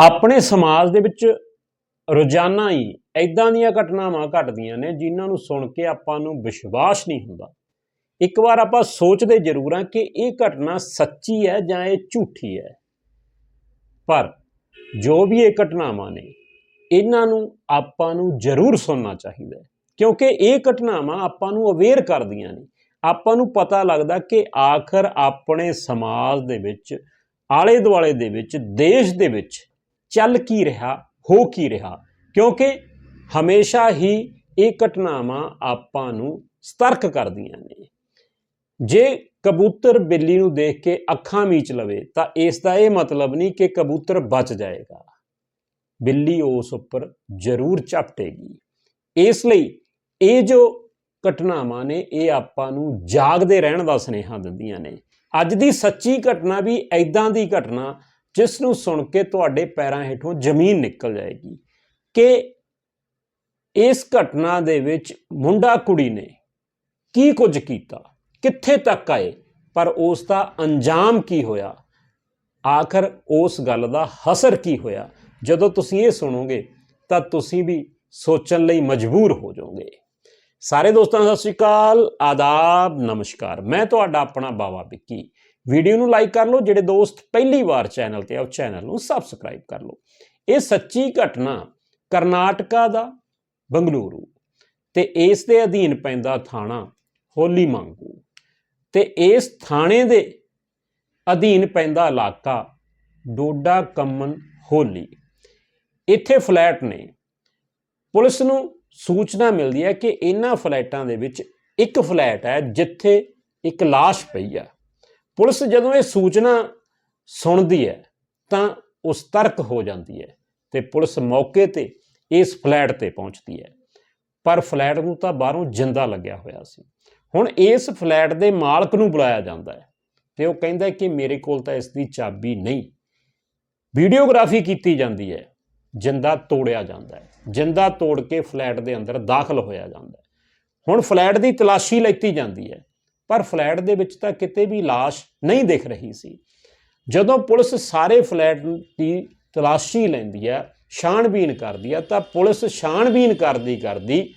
ਆਪਣੇ ਸਮਾਜ ਦੇ ਵਿੱਚ ਰੋਜ਼ਾਨਾ ਹੀ ਐਦਾਂ ਦੀਆਂ ਘਟਨਾਵਾਂ ਘਟਦੀਆਂ ਨੇ ਜਿਨ੍ਹਾਂ ਨੂੰ ਸੁਣ ਕੇ ਆਪਾਂ ਨੂੰ ਵਿਸ਼ਵਾਸ ਨਹੀਂ ਹੁੰਦਾ। ਇੱਕ ਵਾਰ ਆਪਾਂ ਸੋਚਦੇ ਜ਼ਰੂਰ ਹਾਂ ਕਿ ਇਹ ਘਟਨਾ ਸੱਚੀ ਹੈ ਜਾਂ ਇਹ ਝੂਠੀ ਹੈ। ਪਰ ਜੋ ਵੀ ਇਹ ਘਟਨਾਵਾਂ ਨੇ, ਇਹਨਾਂ ਨੂੰ ਆਪਾਂ ਨੂੰ ਜ਼ਰੂਰ ਸੁਣਨਾ ਚਾਹੀਦਾ ਹੈ। ਕਿਉਂਕਿ ਇਹ ਘਟਨਾਵਾਂ ਆਪਾਂ ਨੂੰ ਅਵੇਅਰ ਕਰਦੀਆਂ ਨੇ। ਆਪਾਂ ਨੂੰ ਪਤਾ ਲੱਗਦਾ ਕਿ ਆਖਰ ਆਪਣੇ ਸਮਾਜ ਦੇ ਵਿੱਚ ਆਲੇ ਦੁਆਲੇ ਦੇ ਵਿੱਚ, ਦੇਸ਼ ਦੇ ਵਿੱਚ ਚੱਲ ਕੀ ਰਿਹਾ, ਹੋ ਕੀ ਰਿਹਾ? ਕਿਉਂਕਿ ਹਮੇਸ਼ਾ ਹੀ ਇਹ ਘਟਨਾਵਾਂ ਆਪਾਂ ਨੂੰ ਸਤਰਕ ਕਰਦੀਆਂ ਨੇ। ਜੇ ਕਬੂਤਰ ਬਿੱਲੀ ਨੂੰ ਦੇਖ ਕੇ ਅੱਖਾਂ ਮੀਚ ਲਵੇ, ਤਾਂ ਇਸ ਦਾ ਇਹ ਮਤਲਬ ਨਹੀਂ ਕਿ ਕਬੂਤਰ ਬਚ ਜਾਏਗਾ। ਬਿੱਲੀ ਉਸ ਉੱਪਰ ਜ਼ਰੂਰ ਝਪਟੇਗੀ। ਇਸ ਲਈ ਇਹ ਜੋ ਘਟਨਾਵਾਂ ਨੇ, ਇਹ ਆਪਾਂ ਨੂੰ ਜਾਗਦੇ ਰਹਿਣ ਦਾ ਸੁਨੇਹਾ ਦਿੰਦੀਆਂ ਨੇ। ਅੱਜ ਦੀ ਸੱਚੀ ਘਟਨਾ ਵੀ ਐਦਾਂ ਦੀ ਘਟਨਾ ਜਿਸ ਨੂੰ ਸੁਣ ਕੇ ਤੁਹਾਡੇ ਪੈਰਾਂ ਹੇਠੋਂ ਜ਼ਮੀਨ ਨਿਕਲ ਜਾਏਗੀ। ਕਿ ਇਸ ਘਟਨਾ ਦੇ ਵਿੱਚ ਮੁੰਡਾ ਕੁੜੀ ਨੇ ਕੀ ਕੁਝ ਕੀਤਾ? ਕਿੱਥੇ ਤੱਕ ਆਏ? ਪਰ ਉਸ ਦਾ ਅੰਜਾਮ ਕੀ ਹੋਇਆ? ਆਖਰ ਉਸ ਗੱਲ ਦਾ ਹਸਰ ਕੀ ਹੋਇਆ? ਜਦੋਂ ਤੁਸੀਂ ਇਹ ਸੁਣੋਗੇ, ਤਾਂ ਤੁਸੀਂ ਵੀ ਸੋਚਣ ਲਈ ਮਜਬੂਰ ਹੋ ਜਾਓਗੇ। ਸਾਰੇ ਦੋਸਤਾਂ ਸਤਿ ਸ਼੍ਰੀ ਅਕਾਲ, ਆਦਾਬ, ਨਮਸਕਾਰ। ਮੈਂ ਤੁਹਾਡਾ ਆਪਣਾ ਬਾਵਾ ਵਿੱਕੀ। ਵੀਡੀਓ ਨੂੰ ਲਾਈਕ ਕਰ ਲਓ, ਜਿਹੜੇ ਦੋਸਤ ਪਹਿਲੀ ਵਾਰ ਚੈਨਲ ਤੇ ਆ, ਉਹ ਚੈਨਲ ਨੂੰ ਸਬਸਕ੍ਰਾਈਬ ਕਰ ਲਓ। ਇਹ ਸੱਚੀ ਘਟਨਾ ਕਰਨਾਟਕਾ ਦਾ ਬੰਗਲੂਰੂ ਤੇ ਇਸ ਦੇ ਅਧੀਨ ਪੈਂਦਾ ਥਾਣਾ ਹੋਲੀ ਮੰਗੂ ਤੇ ਇਸ ਥਾਣੇ ਦੇ ਅਧੀਨ ਪੈਂਦਾ ਇਲਾਕਾ ਡੋਡਾ ਕੰਮਨ ਹੋਲੀ। ਇੱਥੇ ਫਲੈਟ ਨੇ। ਪੁਲਿਸ ਨੂੰ ਸੂਚਨਾ ਮਿਲਦੀ ਹੈ ਕਿ ਇਹਨਾਂ ਫਲੈਟਾਂ ਦੇ ਵਿੱਚ ਇੱਕ ਫਲੈਟ ਹੈ ਜਿੱਥੇ ਇੱਕ ਲਾਸ਼ ਪਈ ਆ। ਪੁਲਿਸ ਜਦੋਂ ਇਹ ਸੂਚਨਾ ਸੁਣਦੀ ਹੈ, ਤਾਂ ਉਹ ਸਤਰਕ ਹੋ ਜਾਂਦੀ ਹੈ ਤੇ ਪੁਲਿਸ ਮੌਕੇ ਤੇ ਇਸ ਫਲੈਟ ਤੇ ਪਹੁੰਚਦੀ ਹੈ। ਪਰ ਫਲੈਟ ਨੂੰ ਤਾਂ ਬਾਹਰੋਂ ਜਿੰਦਾ ਲੱਗਿਆ ਹੋਇਆ ਸੀ। ਹੁਣ ਇਸ ਫਲੈਟ ਦੇ ਮਾਲਕ ਨੂੰ ਬੁਲਾਇਆ ਜਾਂਦਾ ਹੈ ਤੇ ਉਹ ਕਹਿੰਦਾ ਕਿ ਮੇਰੇ ਕੋਲ ਤਾਂ ਇਸ ਦੀ ਚਾਬੀ ਨਹੀਂ। ਵੀਡੀਓਗ੍ਰਾਫੀ ਕੀਤੀ ਜਾਂਦੀ ਹੈ। ਜਿੰਦਾ ਤੋੜਿਆ ਜਾਂਦਾ ਹੈ। ਜਿੰਦਾ ਤੋੜ ਕੇ ਫਲੈਟ ਦੇ ਅੰਦਰ ਦਾਖਲ ਹੋਇਆ ਜਾਂਦਾ ਹੈ। ਹੁਣ ਫਲੈਟ ਦੀ ਤਲਾਸ਼ੀ ਲੈਤੀ ਜਾਂਦੀ ਹੈ। ਪਰ ਫਲੈਟ ਦੇ ਵਿੱਚ ਤਾਂ ਕਿਤੇ ਵੀ ਲਾਸ਼ ਨਹੀਂ ਦਿਖ ਰਹੀ ਸੀ। ਜਦੋਂ ਪੁਲਿਸ ਸਾਰੇ ਫਲੈਟ ਦੀ ਤਲਾਸ਼ੀ ਲੈਂਦੀ ਹੈ ਛਾਣਬੀਨ ਕਰਦੀ ਹੈ, ਤਾਂ ਪੁਲਿਸ ਛਾਣਬੀਨ ਕਰਦੀ ਕਰਦੀ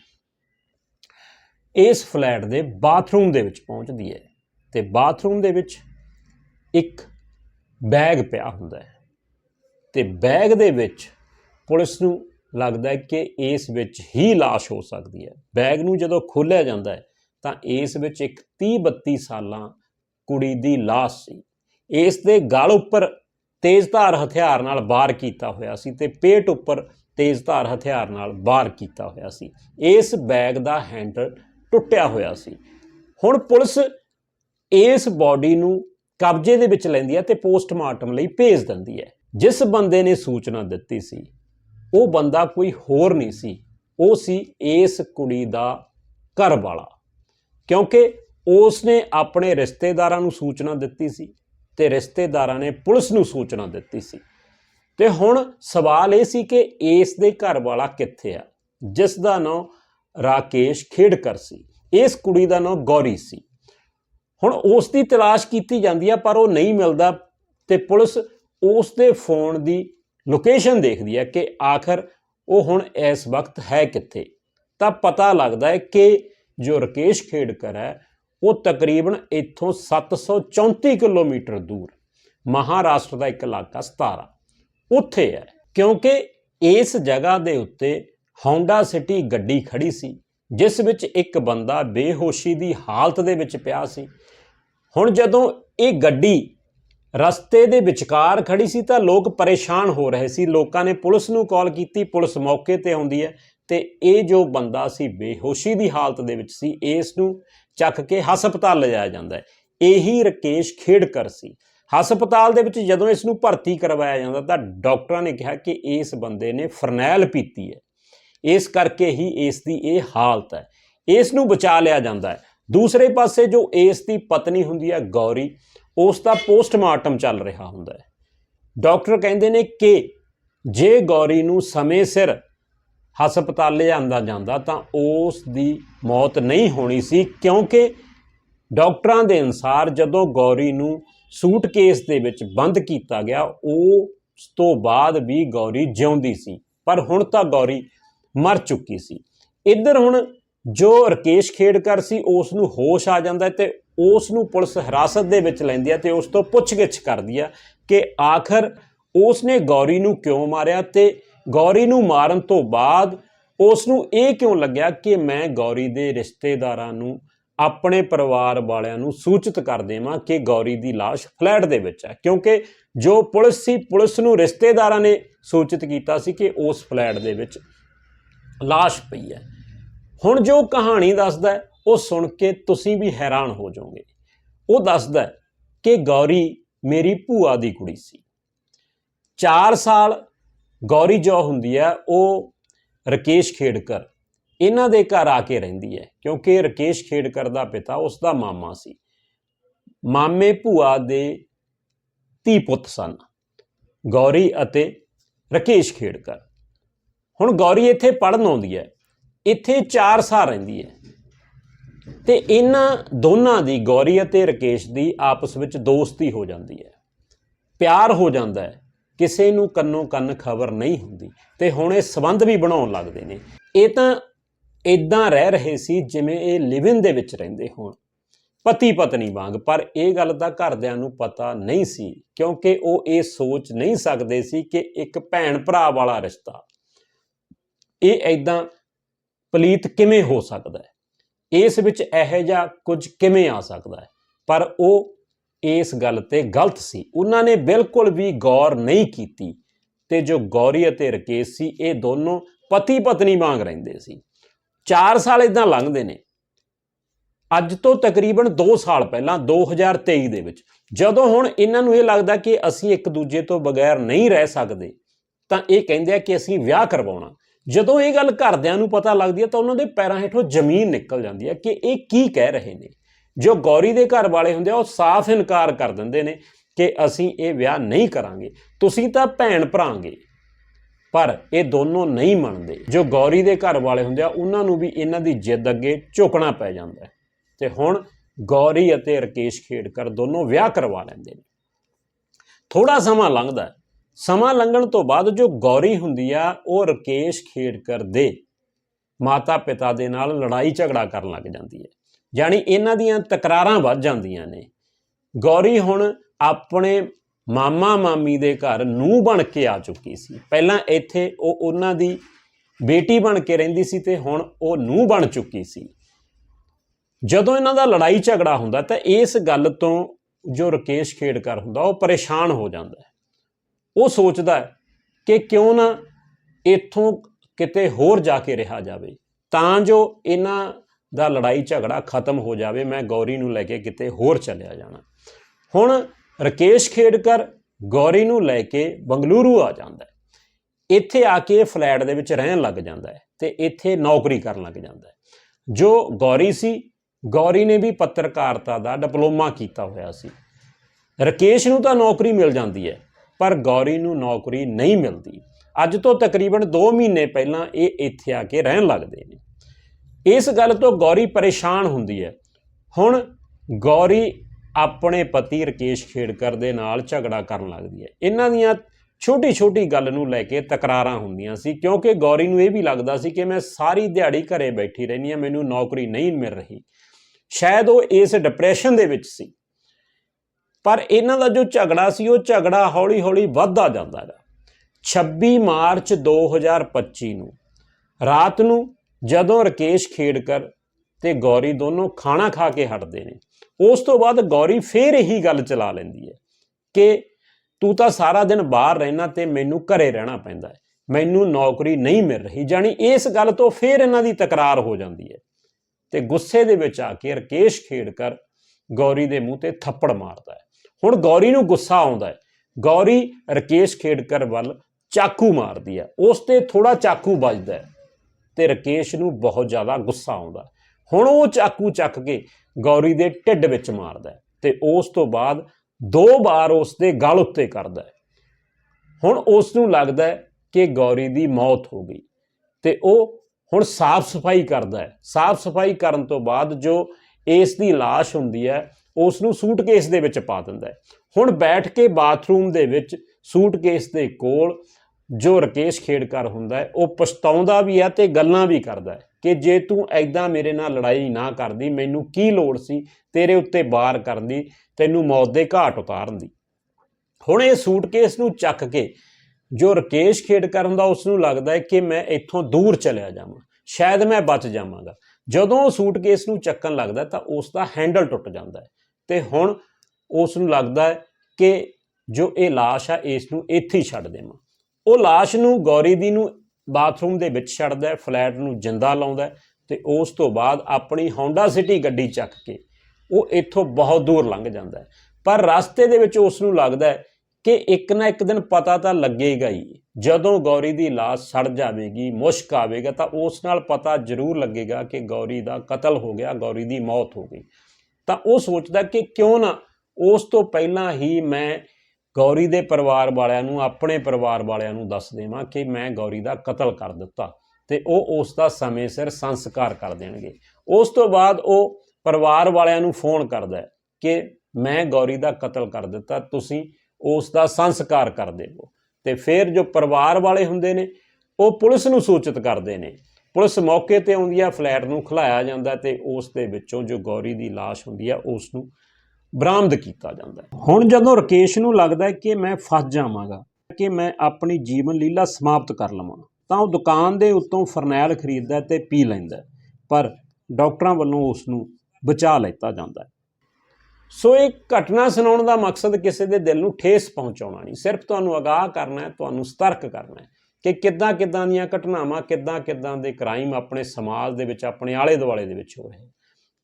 ਇਸ ਫਲੈਟ ਦੇ ਬਾਥਰੂਮ ਦੇ ਵਿੱਚ ਪਹੁੰਚਦੀ ਹੈ ਤੇ ਬਾਥਰੂਮ ਦੇ ਵਿੱਚ ਇੱਕ ਬੈਗ ਪਿਆ ਹੁੰਦਾ ਹੈ ਤੇ ਬੈਗ ਦੇ ਵਿੱਚ ਪੁਲਿਸ ਨੂੰ ਲੱਗਦਾ ਹੈ ਕਿ ਇਸ ਵਿੱਚ ਹੀ লাশ ਹੋ ਸਕਦੀ ਹੈ। ਬੈਗ ਨੂੰ ਜਦੋਂ ਖੋਲ੍ਹਿਆ ਜਾਂਦਾ ਹੈ ਤਾਂ ਇਸ ਵਿੱਚ ਇੱਕ 30 32 ਸਾਲਾਂ ਕੁੜੀ ਦੀ লাশ ਸੀ। ਇਸ ਦੇ ਗਲ ਉੱਪਰ ਤੇਜ਼ਧਾਰ ਹਥਿਆਰ ਨਾਲ ਵਾਰ ਕੀਤਾ ਹੋਇਆ ਸੀ ਤੇ ਪੇਟ ਉੱਪਰ ਤੇਜ਼ਧਾਰ ਹਥਿਆਰ ਨਾਲ ਵਾਰ ਕੀਤਾ ਹੋਇਆ ਸੀ। ਇਸ ਬੈਗ ਦਾ ਹੈਂਡਲ ਟੁੱਟਿਆ ਹੋਇਆ ਸੀ। ਹੁਣ ਪੁਲਿਸ ਇਸ ਬਾਡੀ ਨੂੰ ਕਬਜ਼ੇ ਦੇ ਵਿੱਚ ਲੈਂਦੀ ਹੈ ਤੇ ਪੋਸਟਮਾਰਟਮ ਲਈ ਭੇਜ ਦਿੰਦੀ ਹੈ। ਜਿਸ ਬੰਦੇ ਨੇ ਸੂਚਨਾ ਦਿੱਤੀ ਸੀ, ਉਹ ਬੰਦਾ ਕੋਈ ਹੋਰ ਨਹੀਂ ਸੀ। ਉਹ ਸੀ ਇਸ ਕੁੜੀ ਦਾ ਘਰ ਵਾਲਾ ਕਿਉਂਕਿ ਉਸ ਨੇ ਆਪਣੇ ਰਿਸ਼ਤੇਦਾਰਾਂ ਨੂੰ ਸੂਚਨਾ ਦਿੱਤੀ ਸੀ ਤੇ ਰਿਸ਼ਤੇਦਾਰਾਂ ਨੇ ਪੁਲਿਸ ਨੂੰ ਸੂਚਨਾ ਦਿੱਤੀ ਸੀ। ਤੇ ਹੁਣ ਸਵਾਲ ਇਹ ਸੀ ਕਿ ਇਸ ਦੇ ਘਰ ਵਾਲਾ ਕਿੱਥੇ ਆ? ਜਿਸ ਦਾ ਨਾਮ ਰਾਕੇਸ਼ ਖੇੜਕਰ ਸੀ। ਇਸ ਕੁੜੀ ਦਾ ਨਾਮ ਗੌਰੀ ਸੀ। ਹੁਣ ਉਸ ਦੀ ਤਲਾਸ਼ ਕੀਤੀ ਜਾਂਦੀ ਆ, ਪਰ ਉਹ ਨਹੀਂ ਮਿਲਦਾ ਤੇ ਪੁਲਿਸ ਉਸ ਦੇ ਫੋਨ ਦੀ ਲੋਕੇਸ਼ਨ ਦੇਖਦੀ ਹੈ ਕਿ ਆਖਰ ਉਹ ਹੁਣ ਇਸ ਵਕਤ ਹੈ ਕਿੱਥੇ? ਤਾਂ ਪਤਾ ਲੱਗਦਾ ਹੈ ਕਿ ਜੋ ਰਕੇਸ਼ ਖੇੜਕਰ ਹੈ, ਉਹ ਤਕਰੀਬਨ ਇੱਥੋਂ 734 ਕਿਲੋਮੀਟਰ ਦੂਰ, ਮਹਾਰਾਸ਼ਟਰ ਦਾ ਇੱਕ ਇਲਾਕਾ 17 ਉੱਥੇ ਹੈ, ਕਿਉਂਕਿ ਇਸ ਜਗ੍ਹਾ ਦੇ ਉੱਤੇ ਹੌਂਡਾ ਸਿਟੀ ਗੱਡੀ ਖੜੀ ਸੀ, ਜਿਸ ਵਿੱਚ ਇੱਕ ਬੰਦਾ ਬੇਹੋਸ਼ੀ ਦੀ ਹਾਲਤ ਦੇ ਵਿੱਚ ਪਿਆ ਸੀ। ਹੁਣ ਜਦੋਂ ਇਹ ਗੱਡੀ ਰਸਤੇ ਦੇ ਵਿਚਕਾਰ ਖੜੀ ਸੀ ਤਾਂ ਲੋਕ ਪਰੇਸ਼ਾਨ ਹੋ ਰਹੇ ਸੀ। ਲੋਕਾਂ ਨੇ ਪੁਲਿਸ ਨੂੰ ਕਾਲ ਕੀਤੀ, ਪੁਲਿਸ ਮੌਕੇ ਤੇ ਆਉਂਦੀ ਹੈ। ਤੇ ਇਹ ਜੋ ਬੰਦਾ ਸੀ ਬੇਹੋਸ਼ੀ ਦੀ ਹਾਲਤ ਦੇ ਵਿੱਚ ਸੀ ਇਸ ਨੂੰ ਚੱਕ ਕੇ ਹਸਪਤਾਲ ਲਿਜਾਇਆ ਜਾਂਦਾ ਹੈ। ਇਹੀ ਰਕੇਸ਼ ਖੇੜਕਰ ਸੀ। ਹਸਪਤਾਲ ਦੇ ਵਿੱਚ ਜਦੋਂ ਇਸ ਨੂੰ ਭਰਤੀ ਕਰਵਾਇਆ ਜਾਂਦਾ ਤਾਂ ਡਾਕਟਰਾਂ ਨੇ ਕਿਹਾ ਕਿ ਇਸ ਬੰਦੇ ਨੇ ਫਰਨੈਲ ਪੀਤੀ ਹੈ। ਇਸ ਕਰਕੇ ਹੀ ਇਸ ਦੀ ਇਹ ਹਾਲਤ ਹੈ। ਇਸ ਨੂੰ ਬਚਾ ਲਿਆ ਜਾਂਦਾ ਹੈ। ਦੂਸਰੇ ਪਾਸੇ ਜੋ ਇਸ ਦੀ ਪਤਨੀ ਹੁੰਦੀ ਹੈ, ਗੌਰੀ, ਉਸ ਦਾ ਪੋਸਟਮਾਰਟਮ ਚੱਲ ਰਿਹਾ ਹੁੰਦਾ ਹੈ। ਡਾਕਟਰ ਕਹਿੰਦੇ ਨੇ ਕਿ ਜੇ ਗੌਰੀ ਨੂੰ ਸਮੇਂ ਸਿਰ ਹਸਪਤਾਲ ਲਿਆਂਦਾ ਜਾਂਦਾ ਤਾਂ ਉਸ ਦੀ ਮੌਤ ਨਹੀਂ ਹੋਣੀ ਸੀ ਕਿਉਂਕਿ ਡਾਕਟਰਾਂ ਦੇ ਅਨਸਾਰ ਜਦੋਂ ਗੌਰੀ ਨੂੰ ਸੂਟਕੇਸ ਦੇ ਵਿੱਚ ਬੰਦ ਕੀਤਾ ਗਿਆ, ਉਸ ਤੋਂ ਬਾਅਦ ਵੀ ਗੌਰੀ ਜਿਉਂਦੀ ਸੀ, ਪਰ ਹੁਣ ਤਾਂ ਗੌਰੀ ਮਰ ਚੁੱਕੀ ਸੀ। ਇੱਧਰ ਹੁਣ ਜੋ ਰਕੇਸ਼ ਖੇੜਕਰ ਸੀ, ਉਸ ਨੂੰ ਹੋਸ਼ ਆ ਜਾਂਦਾ ਹੈ ਤੇ ਉਸ ਨੂੰ ਪੁਲਿਸ ਹਿਰਾਸਤ ਦੇ ਵਿੱਚ ਲੈਂਦੀ ਹੈ ਤੇ ਉਸ ਤੋਂ ਪੁੱਛਗਿੱਛ ਕਰਦੀ ਹੈ ਕਿ ਆਖਰ ਉਸ ਨੇ ਗੌਰੀ ਨੂੰ ਕਿਉਂ ਮਾਰਿਆ ਤੇ ਗੌਰੀ ਨੂੰ ਮਾਰਨ ਤੋਂ ਬਾਅਦ ਉਸ ਨੂੰ ਇਹ ਕਿਉਂ ਲੱਗਿਆ ਕਿ ਮੈਂ ਗੌਰੀ ਦੇ ਰਿਸ਼ਤੇਦਾਰਾਂ ਨੂੰ, ਆਪਣੇ ਪਰਿਵਾਰ ਵਾਲਿਆਂ ਨੂੰ ਸੂਚਿਤ ਕਰ ਦੇਵਾਂ ਕਿ ਗੌਰੀ ਦੀ ਲਾਸ਼ ਫਲੈਟ ਦੇ ਵਿੱਚ ਹੈ? ਕਿਉਂਕਿ ਜੋ ਪੁਲਿਸ ਸੀ, ਪੁਲਿਸ ਨੂੰ ਰਿਸ਼ਤੇਦਾਰਾਂ ਨੇ ਸੂਚਿਤ ਕੀਤਾ ਸੀ ਕਿ ਉਸ ਫਲੈਟ ਦੇ ਵਿੱਚ ਲਾਸ਼ ਪਈ ਹੈ। ਹੁਣ ਜੋ ਕਹਾਣੀ ਦੱਸਦਾ ਉਹ ਸੁਣ ਕੇ ਤੁਸੀਂ ਵੀ ਹੈਰਾਨ ਹੋ ਜਾਓਗੇ। ਉਹ ਦੱਸਦਾ ਕਿ ਗੌਰੀ ਮੇਰੀ ਭੂਆ ਦੀ ਕੁੜੀ ਸੀ। 4 ਸਾਲ ਗੌਰੀ ਜੋ ਹੁੰਦੀ ਹੈ, ਉਹ ਰਕੇਸ਼ ਖੇੜਕਰ ਇਹਨਾਂ ਦੇ ਘਰ ਆ ਕੇ ਰਹਿੰਦੀ ਹੈ, ਕਿਉਂਕਿ ਰਕੇਸ਼ ਖੇੜਕਰ ਦਾ ਪਿਤਾ ਉਸ ਦਾ ਮਾਮਾ ਸੀ। ਮਾਮੇ ਭੂਆ ਦੇ ਧੀ ਪੁੱਤ ਸਨ, ਗੌਰੀ ਅਤੇ ਰਕੇਸ਼ ਖੇੜਕਰ ਹੁਣ ਗੌਰੀ ਇੱਥੇ ਪੜਨ ਆਉਂਦੀ ਹੈ, ਇੱਥੇ 4 ਸਾਲ ਰਹਿੰਦੀ ਹੈ। ਤੇ ਇਹਨਾਂ ਦੋਨਾਂ ਦੀ, ਗੌਰੀ ਅਤੇ ਰਕੇਸ਼ ਦੀ ਆਪਸ ਵਿੱਚ ਦੋਸਤੀ ਹੋ ਜਾਂਦੀ ਹੈ, ਪਿਆਰ ਹੋ ਜਾਂਦਾ ਹੈ। ਕਿਸੇ ਨੂੰ ਕੰਨੋਂ ਕੰਨ ਖਬਰ ਨਹੀਂ ਹੁੰਦੀ ਤੇ ਹੁਣ ਇਹ ਸਬੰਧ ਵੀ ਬਣਾਉਣ ਲੱਗਦੇ ਨੇ। ਇਹ ਤਾਂ ਇਦਾਂ ਰਹਿ ਰਹੇ ਸੀ ਜਿਵੇਂ ਇਹ ਲਿਵਿੰਗ ਦੇ ਵਿੱਚ ਰਹਿੰਦੇ ਹੋਣ। ਪਤੀ ਪਤਨੀ ਵਾਂਗ, ਪਰ ਇਹ ਗੱਲ ਦਾ ਘਰਦਿਆਂ ਨੂੰ ਪਤਾ ਨਹੀਂ ਸੀ, ਕਿਉਂਕਿ ਉਹ ਇਹ ਸੋਚ ਨਹੀਂ ਸਕਦੇ ਸੀ ਕਿ ਇੱਕ ਭੈਣ ਭਰਾ ਵਾਲਾ ਰਿਸ਼ਤਾ। ਇਹ ਐਦਾਂ ਪਲੀਤ ਕਿਵੇਂ ਹੋ ਸਕਦਾ ਹੈ? ਇਸ ਵਿੱਚ ਇਹੋ ਜਿਹਾ ਕੁਝ ਕਿਵੇਂ ਆ ਸਕਦਾ ਹੈ? ਪਰ ਉਹ ਇਸ ਗੱਲ ਤੇ ਗਲਤ ਸੀ। ਉਹਨਾਂ ਨੇ ਬਿਲਕੁਲ ਵੀ ਗੌਰ ਨਹੀਂ ਕੀਤੀ ਤੇ ਜੋ ਗੌਰੀ ਅਤੇ ਰਕੇਸ਼ ਸੀ, ਇਹ ਦੋਨੋਂ ਪਤੀ ਪਤਨੀ ਵਾਂਗ ਰਹਿੰਦੇ ਸੀ। 4 ਸਾਲ ਇਦਾਂ ਲੰਘਦੇ ਨੇ। ਅੱਜ ਤੋਂ ਤਕਰੀਬਨ 2 ਸਾਲ ਪਹਿਲਾਂ 2023 ਦੇ ਵਿੱਚ, ਜਦੋਂ ਹੁਣ ਇਹਨਾਂ ਨੂੰ ਇਹ ਲੱਗਦਾ ਕਿ ਅਸੀਂ ਇੱਕ ਦੂਜੇ ਤੋਂ ਬਗੈਰ ਨਹੀਂ ਰਹਿ ਸਕਦੇ, ਤਾਂ ਇਹ ਕਹਿੰਦੇ ਆ ਕਿ ਅਸੀਂ ਵਿਆਹ ਕਰਵਾਉਣਾ। ਜਦੋਂ ਇਹ ਗੱਲ ਘਰਦਿਆਂ ਨੂੰ ਪਤਾ ਲੱਗਦੀ ਹੈ ਤਾਂ ਉਹਨਾਂ ਦੇ ਪੈਰਾਂ ਹੇਠੋਂ ਜ਼ਮੀਨ ਨਿਕਲ ਜਾਂਦੀ ਹੈ ਕਿ ਇਹ ਕੀ ਕਹਿ ਰਹੇ ਨੇ। ਜੋ ਗੌਰੀ ਦੇ ਘਰ ਵਾਲੇ ਹੁੰਦੇ ਆ, ਉਹ ਸਾਫ਼ ਇਨਕਾਰ ਕਰ ਦਿੰਦੇ ਨੇ ਕਿ ਅਸੀਂ ਇਹ ਵਿਆਹ ਨਹੀਂ ਕਰਾਂਗੇ। ਤੁਸੀਂ ਤਾਂ ਭੈਣ ਭਰਾਂਗੇ, ਪਰ ਇਹ ਦੋਨੋਂ ਨਹੀਂ ਮੰਨਦੇ। ਜੋ ਗੌਰੀ ਦੇ ਘਰ ਵਾਲੇ ਹੁੰਦੇ ਆ, ਉਹਨਾਂ ਨੂੰ ਵੀ ਇਹਨਾਂ ਦੀ ਜਿੱਦ ਅੱਗੇ ਝੁਕਣਾ ਪੈ ਜਾਂਦਾ ਹੈ। ਤੇ ਹੁਣ ਗੌਰੀ ਅਤੇ ਰਕੇਸ਼ ਖੇੜਕਰ ਦੋਨੋਂ ਵਿਆਹ ਕਰਵਾ ਲੈਂਦੇ ਨੇ। ਥੋੜਾ ਸਮਾਂ ਲੰਘਦਾ ਸਮਾਂ ਲੰਘਣ ਤੋਂ ਬਾਅਦ ਜੋ ਗੌਰੀ ਹੁੰਦੀ ਆ, ਉਹ ਰਕੇਸ਼ ਖੇੜਕਰ ਦੇ ਮਾਤਾ ਪਿਤਾ ਦੇ ਨਾਲ ਲੜਾਈ ਝਗੜਾ ਕਰਨ ਲੱਗ ਜਾਂਦੀ ਹੈ। ਯਾਨੀ ਇਹਨਾਂ ਦੀਆਂ ਤਕਰਾਰਾਂ ਵੱਧ ਜਾਂਦੀਆਂ ਨੇ। ਗੌਰੀ ਹੁਣ ਆਪਣੇ ਮਾਮਾ ਮਾਮੀ ਦੇ ਘਰ ਨੂੰ ਬਣ ਕੇ ਆ ਚੁੱਕੀ ਸੀ। ਪਹਿਲਾਂ ਇੱਥੇ ਉਹ ਉਹਨਾਂ ਦੀ ਬੇਟੀ ਬਣ ਕੇ ਰਹਿੰਦੀ ਸੀ ਤੇ ਹੁਣ ਉਹ ਨੂੰ ਬਣ ਚੁੱਕੀ ਸੀ। ਜਦੋਂ ਇਹਨਾਂ ਦਾ ਲੜਾਈ ਝਗੜਾ ਹੁੰਦਾ ਤਾਂ ਇਸ ਗੱਲ ਤੋਂ ਜੋ ਰਕੇਸ਼ ਖੇੜਕਰ ਹੁੰਦਾ, ਉਹ ਪਰੇਸ਼ਾਨ ਹੋ ਜਾਂਦਾ ਹੈ। ਉਹ ਸੋਚਦਾ ਹੈ ਕਿ ਕਿਉਂ ਨਾ ਇੱਥੋਂ ਕਿਤੇ ਹੋਰ ਜਾ ਕੇ ਰਿਹਾ ਜਾਵੇ। ਤਾਂ ਜੋ ਇਹਨਾਂ ਦਾ ਲੜਾਈ ਝਗੜਾ ਖਤਮ ਹੋ ਜਾਵੇ, ਮੈਂ ਗੌਰੀ ਨੂੰ ਲੈ ਕੇ ਕਿਤੇ ਹੋਰ ਚਲਿਆ ਜਾਣਾ। ਹੁਣ ਰਕੇਸ਼ ਖੇਡਕਰ ਗੌਰੀ ਨੂੰ ਲੈ ਕੇ ਬੰਗਲੂਰੂ ਆ ਜਾਂਦਾ ਹੈ। ਇੱਥੇ ਆ ਕੇ ਫਲੈਟ ਦੇ ਵਿੱਚ ਰਹਿਣ ਲੱਗ ਜਾਂਦਾ ਹੈ ਤੇ ਇੱਥੇ ਨੌਕਰੀ ਕਰਨ ਲੱਗ ਜਾਂਦਾ ਹੈ। ਜੋ ਗੌਰੀ ਸੀ, ਗੌਰੀ ਨੇ ਵੀ ਪੱਤਰਕਾਰਤਾ ਦਾ ਡਿਪਲੋਮਾ ਕੀਤਾ ਹੋਇਆ ਸੀ। ਰਕੇਸ਼ ਨੂੰ ਤਾਂ ਨੌਕਰੀ ਮਿਲ ਜਾਂਦੀ ਹੈ, ਪਰ ਗੌਰੀ ਨੂੰ ਨੌਕਰੀ ਨਹੀਂ ਮਿਲਦੀ। ਅੱਜ ਤੋਂ ਤਕਰੀਬਨ 2 ਮਹੀਨੇ ਪਹਿਲਾਂ ਇਹ ਇੱਥੇ ਆ ਕੇ ਰਹਿਣ ਲੱਗਦੇ ਨੇ। ਇਸ ਗੱਲ ਤੋਂ ਗੌਰੀ ਪਰੇਸ਼ਾਨ ਹੁੰਦੀ ਹੈ। ਹੁਣ ਗੌਰੀ ਆਪਣੇ ਪਤੀ ਰਕੇਸ਼ ਖੇੜਕਰ ਦੇ ਨਾਲ ਝਗੜਾ ਕਰਨ ਲੱਗਦੀ ਹੈ। ਇਹਨਾਂ ਦੀਆਂ ਛੋਟੀ ਛੋਟੀ ਗੱਲ ਨੂੰ ਲੈ ਕੇ ਤਕਰਾਰਾਂ ਹੁੰਦੀਆਂ ਸੀ, ਕਿਉਂਕਿ ਗੌਰੀ ਨੂੰ ਇਹ ਵੀ ਲੱਗਦਾ ਸੀ ਕਿ ਮੈਂ ਸਾਰੀ ਦਿਹਾੜੀ ਘਰੇ ਬੈਠੀ ਰਹਿੰਦੀ ਹਾਂ, ਮੈਨੂੰ ਨੌਕਰੀ ਨਹੀਂ ਮਿਲ ਰਹੀ। ਸ਼ਾਇਦ ਉਹ ਇਸ ਡਿਪਰੈਸ਼ਨ ਦੇ ਵਿੱਚ ਸੀ। ਪਰ ਇਹਨਾਂ ਦਾ ਜੋ ਝਗੜਾ ਸੀ, ਉਹ ਝਗੜਾ ਹੌਲੀ-ਹੌਲੀ ਵੱਧਦਾ ਜਾਂਦਾ ਹੈ 26 ਮਾਰਚ 2025 ਨੂੰ ਰਾਤ ਨੂੰ ਜਦੋਂ ਰਕੇਸ਼ ਖੇੜਕਰ ਤੇ ਗੌਰੀ ਦੋਨੋਂ ਖਾਣਾ ਖਾ ਕੇ ਹਟਦੇ ਨੇ, ਉਸ ਤੋਂ ਬਾਅਦ ਗੌਰੀ ਫੇਰ ਇਹੀ ਗੱਲ ਚਲਾ ਲੈਂਦੀ ਹੈ ਕਿ ਤੂੰ ਤਾਂ ਸਾਰਾ ਦਿਨ ਬਾਹਰ ਰਹਿਣਾ ਤੇ ਮੈਨੂੰ ਘਰੇ ਰਹਿਣਾ ਪੈਂਦਾ ਹੈ, ਮੈਨੂੰ ਨੌਕਰੀ ਨਹੀਂ ਮਿਲ ਰਹੀ ਜਾਨੀ ਇਸ ਗੱਲ ਤੋਂ ਫੇਰ ਇਹਨਾਂ ਦੀ ਤਕਰਾਰ ਹੋ ਜਾਂਦੀ ਹੈ। ਤੇ ਗੁੱਸੇ ਦੇ ਵਿੱਚ ਆ ਕੇ ਰਕੇਸ਼ ਖੇੜਕਰ ਗੌਰੀ ਦੇ ਮੂੰਹ ਤੇ ਥੱਪੜ ਮਾਰਦਾ ਹੈ। ਹੁਣ ਗੌਰੀ ਨੂੰ ਗੁੱਸਾ ਆਉਂਦਾ ਹੈ। ਗੌਰੀ ਰਕੇਸ਼ ਖੇੜਕਰ ਵੱਲ ਚਾਕੂ ਮਾਰਦੀ ਹੈ। ਉਸ ਤੇ ਥੋੜਾ ਚਾਕੂ ਵੱਜਦਾ ਹੈ। ਤੇ ਰਕੇਸ਼ ਨੂੰ ਬਹੁਤ ਜ਼ਿਆਦਾ ਗੁੱਸਾ ਆਉਂਦਾ। ਹੁਣ ਉਹ ਚਾਕੂ ਚੱਕ ਕੇ ਗੌਰੀ ਦੇ ਢਿੱਡ ਵਿੱਚ ਮਾਰਦਾ ਤੇ ਉਸ ਤੋਂ ਬਾਅਦ ਦੋ ਵਾਰ ਉਸ ਦੇ ਗਲ ਉੱਤੇ ਕਰਦਾ ਹੁਣ ਉਸ ਨੂੰ ਲੱਗਦਾ ਕਿ ਗੌਰੀ ਦੀ ਮੌਤ ਹੋ ਗਈ ਤੇ ਉਹ ਹੁਣ ਸਾਫ਼ ਸਫ਼ਾਈ ਕਰਦਾ ਹੈ। ਸਾਫ਼ ਸਫ਼ਾਈ ਕਰਨ ਤੋਂ ਬਾਅਦ ਜੋ ਇਸ ਦੀ লাশ ਹੁੰਦੀ ਹੈ, ਉਸ ਨੂੰ ਸੂਟਕੇਸ ਦੇ ਵਿੱਚ ਪਾ ਦਿੰਦਾ ਹੈ। ਹੁਣ ਬੈਠ ਕੇ ਬਾਥਰੂਮ ਦੇ ਵਿੱਚ ਸੂਟਕੇਸ ਦੇ ਕੋਲ ਜੋ ਰਕੇਸ਼ ਖੇੜਕਰ ਹੁੰਦਾ ਹੈ, ਉਹ ਪਛਤਾਉਂਦਾ ਵੀ ਹੈ ਤੇ ਗੱਲਾਂ ਵੀ ਕਰਦਾ ਹੈ ਕਿ ਜੇ ਤੂੰ ਐਦਾਂ ਮੇਰੇ ਨਾਲ ਲੜਾਈ ਨਾ ਕਰਦੀ, ਮੈਨੂੰ ਕੀ ਲੋੜ ਸੀ ਤੇਰੇ ਉੱਤੇ ਵਾਰ ਕਰਨ ਦੀ, ਤੈਨੂੰ ਮੌਤ ਦੇ ਘਾਟ ਉਤਾਰਨ ਦੀ। ਹੁਣ ਇਹ ਸੂਟਕੇਸ ਨੂੰ ਚੱਕ ਕੇ ਜੋ ਰਕੇਸ਼ ਖੇੜਕਰ ਹੁੰਦਾ ਉਸ ਨੂੰ ਲੱਗਦਾ ਹੈ ਕਿ ਮੈਂ ਇੱਥੋਂ ਦੂਰ ਚਲਿਆ ਜਾਵਾਂ, ਸ਼ਾਇਦ ਮੈਂ ਬਚ ਜਾਵਾਂਗਾ। ਜਦੋਂ ਉਹ ਸੂਟਕੇਸ ਨੂੰ ਚੱਕਣ ਲੱਗਦਾ ਤਾਂ ਉਸ ਦਾ ਹੈਂਡਲ ਟੁੱਟ ਜਾਂਦਾ ਹੈ ਤੇ ਹੁਣ ਉਸ ਨੂੰ ਲੱਗਦਾ ਹੈ ਕਿ ਜੋ ਇਹ ਲਾਸ਼ ਆ, ਇਸ ਨੂੰ ਇੱਥੇ ਹੀ ਛੱਡ ਦੇਵਾਂ। ਉਹ ਲਾਸ਼ ਨੂੰ ਗੌਰੀ ਦੀ ਨੂੰ ਬਾਥਰੂਮ ਦੇ ਵਿੱਚ ਛੱਡਦਾ ਹੈ, ਫਲੈਟ ਨੂੰ ਜਿੰਦਾ ਲਾਉਂਦਾ ਹੈ ਤੇ ਉਸ ਤੋਂ ਬਾਅਦ ਆਪਣੀ ਹੋਂਡਾ ਸਿਟੀ ਗੱਡੀ ਚੱਕ ਕੇ ਉਹ ਇੱਥੋਂ ਬਹੁਤ ਦੂਰ ਲੰਘ ਜਾਂਦਾ ਹੈ। ਪਰ ਰਸਤੇ ਦੇ ਵਿੱਚ ਉਸ ਨੂੰ ਲੱਗਦਾ ਹੈ ਕਿ ਇੱਕ ਨਾ ਇੱਕ ਦਿਨ ਪਤਾ ਤਾਂ ਲੱਗੇਗਾ ਹੀ। ਜਦੋਂ ਗੌਰੀ ਦੀ ਲਾਸ਼ ਸੜ ਜਾਵੇਗੀ, ਮੁਸ਼ਕ ਆਵੇਗਾ, ਤਾਂ ਉਸ ਨਾਲ ਪਤਾ ਜ਼ਰੂਰ ਲੱਗੇਗਾ ਕਿ ਗੌਰੀ ਦਾ ਕਤਲ ਹੋ ਗਿਆ, ਗੌਰੀ ਦੀ ਮੌਤ ਹੋ ਗਈ। ਤਾਂ ਉਹ ਸੋਚਦਾ ਕਿ ਕਿਉਂ ਨਾ ਉਸ ਤੋਂ ਪਹਿਲਾਂ ਹੀ ਮੈਂ ਗੌਰੀ ਦੇ ਪਰਿਵਾਰ ਵਾਲਿਆਂ ਨੂੰ, ਆਪਣੇ ਪਰਿਵਾਰ ਵਾਲਿਆਂ ਨੂੰ ਦੱਸ ਦੇਵਾਂ ਕਿ ਮੈਂ ਗੌਰੀ ਦਾ ਕਤਲ ਕਰ ਦਿੱਤਾ ਤੇ ਉਹ ਉਸ ਦਾ ਸਮੇਂ ਸਿਰ ਸੰਸਕਾਰ ਕਰ ਦੇਣਗੇ। ਉਸ ਤੋਂ ਬਾਅਦ ਉਹ ਪਰਿਵਾਰ ਵਾਲਿਆਂ ਨੂੰ ਫੋਨ ਕਰਦਾ ਹੈ ਕਿ ਮੈਂ ਗੌਰੀ ਦਾ ਕਤਲ ਕਰ ਦਿੱਤਾ, ਤੁਸੀਂ ਉਸ ਦਾ ਸੰਸਕਾਰ ਕਰ ਦੇਵੋ। ਤੇ ਫਿਰ ਜੋ ਪਰਿਵਾਰ ਵਾਲੇ ਹੁੰਦੇ ਨੇ, ਉਹ ਪੁਲਿਸ ਨੂੰ ਸੂਚਿਤ ਕਰਦੇ ਨੇ। ਪੁਲਿਸ ਮੌਕੇ ਤੇ ਆਉਂਦੀ ਆ, ਫਲੈਟ ਨੂੰ ਖੁਲਾਇਆ ਜਾਂਦਾ ਤੇ ਉਸ ਦੇ ਵਿੱਚੋਂ ਜੋ ਗੌਰੀ ਦੀ ਲਾਸ਼ ਹੁੰਦੀ ਆ, ਉਸ ਨੂੰ ਬਰਾਮਦ ਕੀਤਾ ਜਾਂਦਾ ਹੈ। ਹੁਣ ਜਦੋਂ ਰਕੇਸ਼ ਨੂੰ ਲੱਗਦਾ ਹੈ ਕਿ ਮੈਂ ਫਸ ਜਾਵਾਂਗਾ, ਕਿ ਮੈਂ ਆਪਣੀ ਜੀਵਨ ਲੀਲਾ ਸਮਾਪਤ ਕਰ ਲਵਾਂ, ਤਾਂ ਉਹ ਦੁਕਾਨ ਦੇ ਉੱਤੋਂ ਫਰਨੈਲ ਖਰੀਦਦਾ ਹੈ ਤੇ ਪੀ ਲੈਂਦਾ ਪਰ ਡਾਕਟਰਾਂ ਵੱਲੋਂ ਉਸ ਨੂੰ ਬਚਾ ਲਿੱਤਾ ਜਾਂਦਾ ਸੋ ਇਹ ਘਟਨਾ ਸੁਣਾਉਣ ਦਾ ਮਕਸਦ ਕਿਸੇ ਦੇ ਦਿਲ ਨੂੰ ਠੇਸ ਪਹੁੰਚਾਉਣਾ ਨਹੀਂ, ਸਿਰਫ ਤੁਹਾਨੂੰ ਅਗਾਹ ਕਰਨਾ ਹੈ, ਤੁਹਾਨੂੰ ਸਤਰਕ ਕਰਨਾ ਹੈ ਕਿ ਕਿੱਦਾਂ ਕਿੱਦਾਂ ਦੀਆਂ ਘਟਨਾਵਾਂ ਕਿੱਦਾਂ ਕਿੱਦਾਂ ਦੇ ਕ੍ਰਾਈਮ ਆਪਣੇ ਸਮਾਜ ਦੇ ਵਿੱਚ, ਆਪਣੇ ਆਲੇ ਦੁਆਲੇ ਦੇ ਵਿੱਚ ਹੋ ਰਹੇ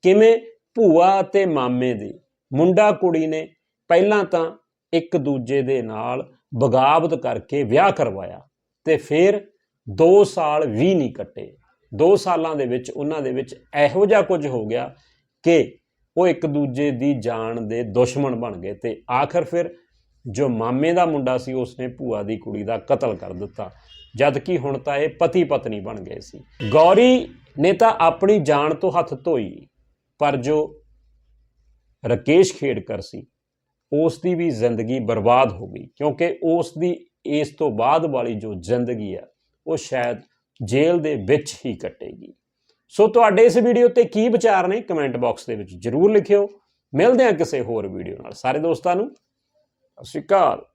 ਕਿਵੇਂ ਭੂਆ ਅਤੇ ਮਾਮੇ ਦੀ ਮੁੰਡਾ ਕੁੜੀ ਨੇ ਪਹਿਲਾਂ ਤਾਂ ਇੱਕ ਦੂਜੇ ਦੇ ਨਾਲ ਬਗਾਵਤ ਕਰਕੇ ਵਿਆਹ ਕਰਵਾਇਆ ਤੇ ਫਿਰ 2 ਸਾਲ ਵੀ ਨਹੀਂ ਕੱਟੇ। 2 ਸਾਲਾਂ ਦੇ ਵਿੱਚ ਉਹਨਾਂ ਦੇ ਵਿੱਚ ਇਹੋ ਜਿਹਾ ਕੁਝ ਹੋ ਗਿਆ ਕਿ ਉਹ ਇੱਕ ਦੂਜੇ ਦੀ ਜਾਨ ਦੇ ਦੁਸ਼ਮਣ ਬਣ ਗਏ ਤੇ ਆਖਰ ਫਿਰ ਜੋ ਮਾਮੇ ਦਾ ਮੁੰਡਾ ਸੀ, ਉਸਨੇ ਭੂਆ ਦੀ ਕੁੜੀ ਦਾ ਕਤਲ ਕਰ ਦਿੱਤਾ। ਜਦ ਕਿ ਹੁਣ ਤਾਂ ਇਹ ਪਤੀ ਪਤਨੀ ਬਣ ਗਏ ਸੀ। ਗੌਰੀ ਨੇ ਤਾਂ ਆਪਣੀ ਜਾਨ ਤੋਂ ਹੱਥ ਧੋਈ, ਪਰ ਜੋ ਰਕੇਸ਼ ਖੇੜਕਰ ਸੀ ਉਸ ਦੀ ਵੀ ਜ਼ਿੰਦਗੀ ਬਰਬਾਦ ਹੋ ਗਈ, ਕਿਉਂਕਿ ਉਸ ਦੀ ਇਸ ਤੋਂ ਬਾਅਦ ਵਾਲੀ ਜੋ ਜ਼ਿੰਦਗੀ ਆ ਉਹ ਸ਼ਾਇਦ ਜੇਲ੍ਹ ਦੇ ਵਿੱਚ ਹੀ ਕੱਟੇਗੀ। ਸੋ ਤੁਹਾਡੇ ਇਸ ਵੀਡੀਓ ਤੇ ਕੀ ਵਿਚਾਰ ਨੇ ਕਮੈਂਟ ਬਾਕਸ ਦੇ ਵਿੱਚ ਜਰੂਰ ਲਿਖਿਓ। ਮਿਲਦੇ ਹਾਂ ਕਿਸੇ ਹੋਰ ਵੀਡੀਓ ਨਾਲ। ਸਾਰੇ ਦੋਸਤਾਂ ਨੂੰ, ਸਤਿ ਸ਼੍ਰੀ ਅਕਾਲ।